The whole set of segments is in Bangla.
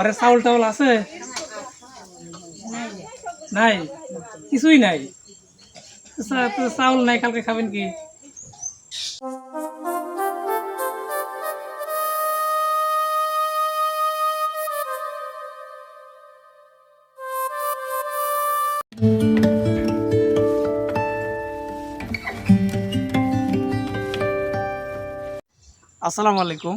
ঘরে চাউল টাউল আছে? নাই? কিছুই নাই। চাউল নাই কালকে খাবেন কি? আসসালামু আলাইকুম।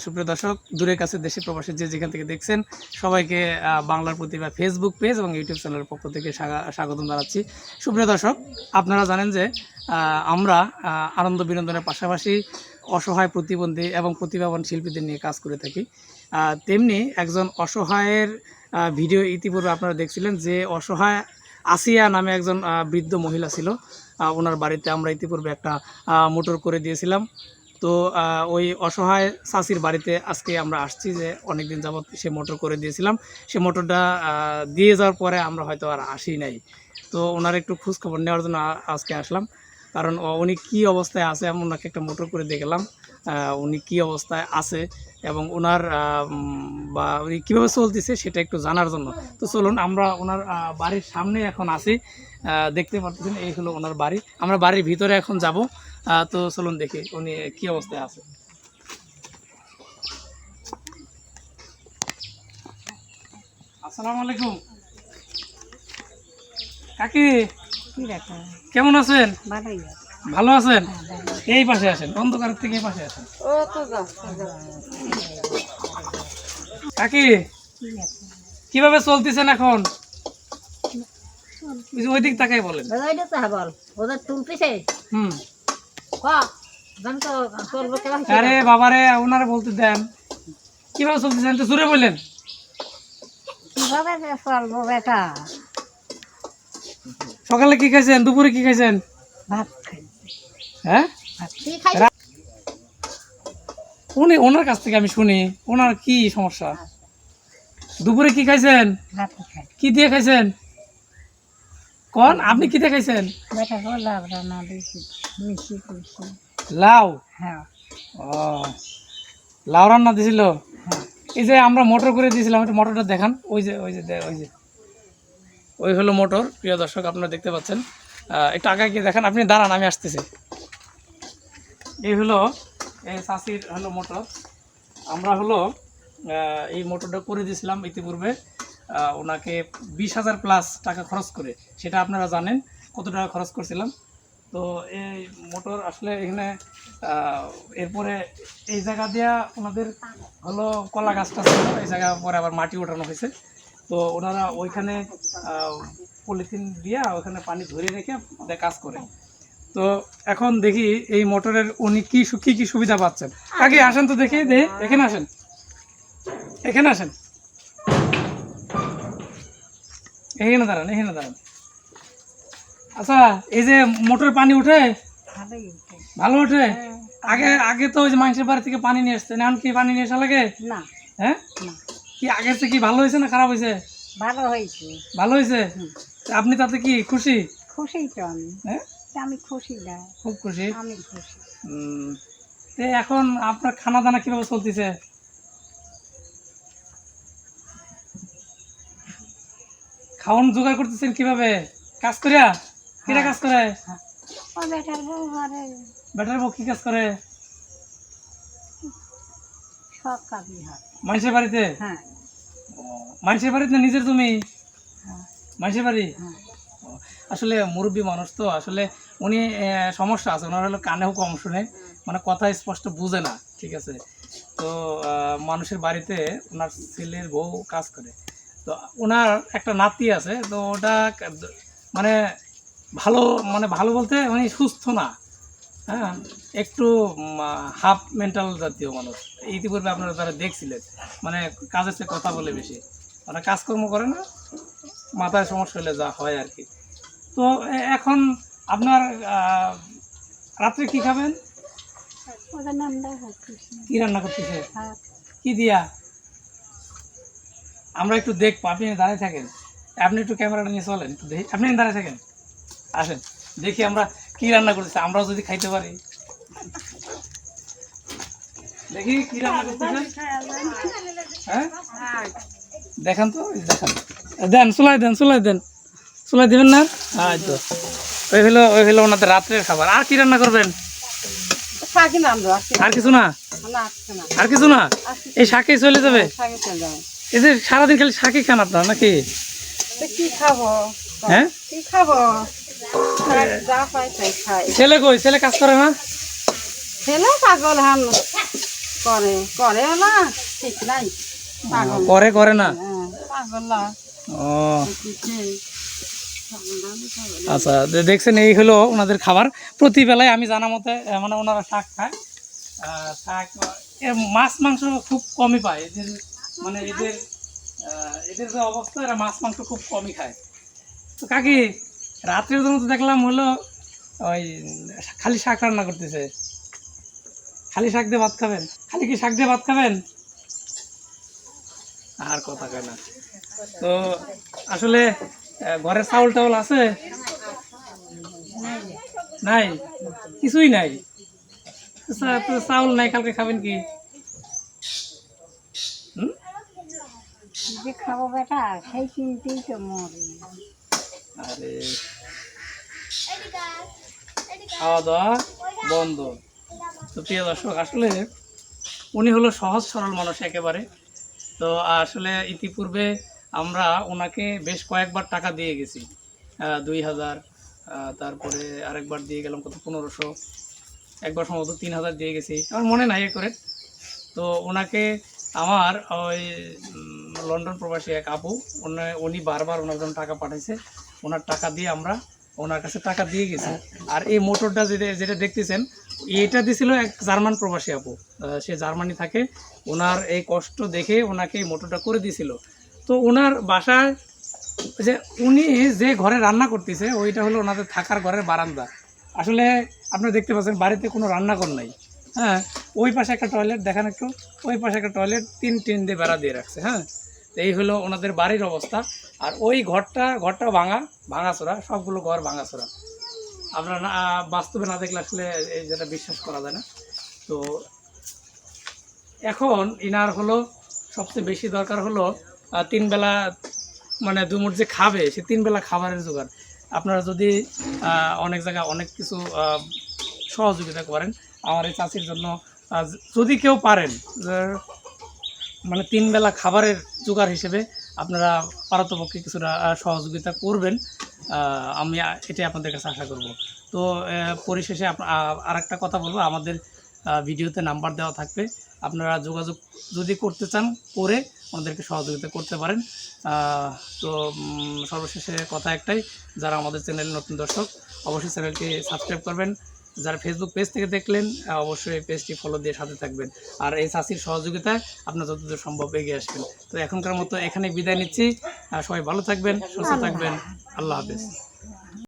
সুপ্রিয় দর্শক দূরের কাছে দেশে প্রবাসী যে যেখান থেকে দেখছেন, সবাইকে বাংলার প্রতিভা ফেসবুক পেজ এবং ইউটিউব চ্যানেলের পক্ষ থেকে স্বাগা- স্বাগতম জানাচ্ছি। সুপ্রিয় দর্শক, আপনারা জানেন যে আমরা আনন্দ বিনোদনের পাশাপাশি অসহায় প্রতিবন্ধী এবং প্রতিভাবান শিল্পীদের নিয়ে কাজ করে থাকি। তেমনি একজন অসহায়ের ভিডিও ইতিপূর্বে আপনারা দেখছিলেন যে, অসহায় আসিয়া নামে একজন বৃদ্ধ মহিলা ছিল। ওনার বাড়িতে আমরা ইতিপূর্বে একটা মোটর করে দিয়েছিলাম। তো ওই অসহায় চাষির বাড়িতে আজকে আমরা আসছি যে অনেকদিন যাবত সে মোটর করে দিয়েছিলাম। সে মোটরটা দিয়ে যাওয়ার পরে আমরা হয়তো আর আসি নাই। তো ওনার একটু খোঁজ খবর নেওয়ার জন্য আজকে আসলাম। কারণ উনি কি অবস্থায় আছে আমি ওনাকে একটা মোটর করে দেখলাম। উনি কি অবস্থায় আছে এবং ওনার বা উনি কীভাবে চলতেছে সেটা একটু জানার জন্য। তো চলুন আমরা ওনার বাড়ির সামনে এখন আহ, দেখতে পাচ্ছেন এই হলো ওনার বাড়ি। আমরা বাড়ির ভিতরে এখন যাব। তো চলুন দেখি উনি কি অবস্থায় আছে। আসসালামু আলাইকুম কাকি কেমন আছেন? ভালোই ভালো আছেন? এই পাশে আসেন অন্ধকার থেকে এই পাশে আসেন। ও তো যাও কাকি কীভাবে চলতেছেন এখন? ওই ওই দিক তাকাই বলেন হুম। আরে বাবারে ওনারে বলতে দেন। কীভাবে চলতেছেন? তো জুড়ে বললেন। কীভাবে চলবো বেটা? সকালে কি খাইছেন? দুপুরে কি খাইছেন? ভাত খাই। হ্যাঁ? উনি ওনার কাছ থেকে আমি শুনি। ওনার কি সমস্যা? দুপুরে কি খাইছেন? কি দিয়ে খাইছেন? কোন আপনি কি দিয়ে খাইছেন? লাউ হ্যাঁ। ও লাউ রান্না দিছিল হ্যাঁ। এই যে আমরা মোটর করে দিয়েছিলাম একটু মোটরটা দেখান। ওই যে ওই যে ওই যে। ওই হলো মোটর। প্রিয় দর্শক আপনারা দেখতে পাচ্ছেন। একটু আগে গিয়ে দেখেন। আপনি দাঁড়ান আমি আসতেছি। এই হলো, এই চাষির হলো মোটর। আমরা হলো এই মোটরটা করে দিয়েছিলাম ইতিপূর্বে। ওনাকে বিশ হাজার প্লাস টাকা খরচ করে। সেটা আপনারা জানেন, কত টাকা খরচ করছিলাম। তো এই মোটর আসলে এখানে এরপরে এই জায়গা দিয়া ওনাদের হলো কলা গাছটা ছিল, এই জায়গা পরে আবার মাটি ওঠানো হয়েছে। তো ওনারা ওইখানে পলিথিন দিয়া ওখানে পানি ধরে রেখে কাজ করে। তো এখন দেখি এই মোটরের উনি কি কি কি সুবিধা পাচ্ছেন। আগে আসেন তো দেখি দে এখানে আসেন। এখানে আসেন। এখানে দাঁড়ান এখানে দাঁড়ান। আচ্ছা এই যে মোটর পানি উঠে? ভালো উঠে? আগে আগে তো ওই যে মানুষের বাড়ি থেকে পানি নিয়ে আসতেন এখন কি পানি নিয়ে আসা লাগে? না। হ্যাঁ? কি আগের থেকে কি ভালো হয়েছে না খারাপ হয়েছে? ভালো হয়েছে। ভালো হয়েছে? আপনি তাতে কি খুশি? খুশি তো আমি। হ্যাঁ? আমি খুশি না। খুব খুশি? আমি খুশি। এখন আপনার খানা দানা কীভাবে চলতেছে? খাওয়ান জোগাড় করতেছেন কীভাবে? কাজ করিয়া? কিরা কাজ করে? ও বেটার বউ কি কাজ করে? সব কাজই হয়। মানুষের বাড়িতে? হ্যাঁ। মানুষের বাড়িতে না নিজের তুমি হ্যাঁ। মানুষের বাড়ি? হ্যাঁ। আসলে মুরব্বী মানুষ তো, আসলে উনি সমস্যা আছে, ওনার হলো কানেও কম শুনে মানে কথা স্পষ্ট বুঝে না, ঠিক আছে? তো মানুষের বাড়িতে ওনার ছেলের বউ কাজ করে। তো ওনার একটা নাতি আছে, তো ওটা মানে ভালো মানে ভালো বলতে উনি সুস্থ না হ্যাঁ? একটু হাফ মেন্টাল জাতীয় মানুষ। ইতিপূর্বে আপনারা যারা দেখছিলেন মানে কাজের চেয়ে কথা বলে বেশি। মানে কাজকর্ম করে না, মাথায় সমস্যা হলে যা হয় আর কি। তো এখন আপনার রাত্রে কি খাবেন? কি রান্না করতেছে? কি দিয়া? আমরা একটু দেখব আপনি দাঁড়িয়ে থাকেন। আপনি একটু ক্যামেরাটা নিয়ে চলেন একটু দেখি। আপনি দাঁড়িয়ে থাকেন। আসেন দেখি আমরা কি রান্না করতেছি। আমরাও যদি খাইতে পারি। দেখি কি রান্না করতেছেন। হ্যাঁ? দেখান তো দেখান। দেন চুলাই দেন চুলাই দেন। চুলাই দিবেন না? এই তো। ওই হলো ওই হলো ওনাদের রাত্রের খাবার। আর কি রান্না করবেন? আর কিছু না? না আসছে না। আর কিছু না? এই শাকে চলে যাবে? শাকি চলে যাবে। এই যে সারাদিন খালি শাকই খান আপনার নাকি? কি খাব? হ্যাঁ? কি খাব? যা পাই তাই খাই। ছেলে কই? ছেলে কাজ করে না? ছেলে পাগল হান করে করে না ঠিক নাই। পাগল করে করে না? হ্যাঁ, পাগল না। ও। আচ্ছা দেখছেন, এই হলো ওনাদের খাবার। প্রতি বেলায় আমি জানা মতে মানে ওনারা শাক খায়। শাক মাছ, মাংস খুব কমই পায়। এদের মানে এদের এদের যে অবস্থা, এরা মাছ, মাংস খুব কমই খায়। তো কাকি, রাত্রের জন্য তো দেখলাম হলো, ওই খালি শাক রান্না করতেছে। খালি শাক দিয়ে ভাত খাবেন? খালি কি শাক দিয়ে ভাত খাবেন? আর কথা কয় না। তো আসলে আহ, ঘরে চাউল টাউল আছে? নাই? কিছুই নাই। চাউল নাই কালকে খাবেন কি? হুম? খাব বেটা সেই চিন্তেই তো মরি। আরে। খাওয়া দাওয়া বন্ধ। তো প্রিয় দর্শক আসলে উনি হলো সহজ সরল মানুষ একেবারে। তো আসলে ইতিপূর্বে আমরা ওনাকে বেশ কয়েকবার টাকা দিয়ে গেছি। দুই হাজার তারপরে আরেকবার দিয়ে গেলাম কত? পনেরোশো। একবার সম্ভবত তিন হাজার দিয়ে গেছি। আমার মনে নাই এ করে। তো ওনাকে আমার ওই লন্ডন প্রবাসী এক আপু উনি বারবার ওনার জন্য টাকা পাঠাইছে। ওনার টাকা দিয়ে আমরা ওনার কাছে টাকা দিয়ে গেছি। আর এই মোটরটা যেটা যেটা দেখতেছেন, এটা দিছিল এক জার্মান প্রবাসী আপু। সে জার্মানি থাকে। ওনার এই কষ্ট দেখে ওনাকে এই মোটরটা করে দিছিল। তো ওনার বাসায় যে উনি যে ঘরে রান্না করতেছে, ওইটা হলো ওনাদের থাকার ঘরের বারান্দা। আসলে আপনারা দেখতে পাচ্ছেন, বাড়িতে কোনো রান্নাঘর নাই। হ্যাঁ ওই পাশে একটা টয়লেট দেখেন একটু, ওই পাশে একটা টয়লেট তিন টিন দিয়ে বেড়া দিয়ে রাখছে হ্যাঁ। এই হলো ওনাদের বাড়ির অবস্থা। আর ওই ঘরটা ঘরটা ভাঙা, ভাঙাচোরা, সবগুলো ঘর ভাঙাচোরা। আপনারা বাস্তবে না দেখলে আসলে এই যেটা বিশ্বাস করা যায় না। তো এখন ইনার হলো সবচেয়ে বেশি দরকার হলো তিন বেলা মানে দুমুট যে খাবে, সে তিন বেলা খাবারের জোগাড়। আপনারা যদি অনেক জায়গায় অনেক কিছু সহযোগিতা করেন, আমার এই চাষির জন্য যদি কেউ পারেন মানে তিন বেলা খাবারের জোগাড় হিসেবে আপনারা পারতপক্ষে কিছুটা সহযোগিতা করবেন আমি এটাই আপনাদের কাছে আশা করব। তো পরিশেষে আর একটা কথা বলব, আমাদের ভিডিওতে নাম্বার দেওয়া থাকবে। আপনারা যোগাযোগ যদি করতে চান করে আমাদেরকে সহযোগিতা করতে পারেন। তো সর্বশেষে কথা একটাই যারা আমাদের চ্যানেল নতুন দর্শক অবশ্যই চ্যানেলটি সাবস্ক্রাইব করবেন। যারা ফেসবুক পেজ থেকে দেখলেন অবশ্যই পেজটি ফলো দিয়ে সাথে থাকবেন। আর এই চাষির সহযোগিতায় আপনার যতদূর সম্ভব এগিয়ে আসবেন। তো এখনকার মতো এখানে বিদায় নিচ্ছি। সবাই ভালো থাকবেন সুস্থ থাকবেন। আল্লাহ হাফেজ।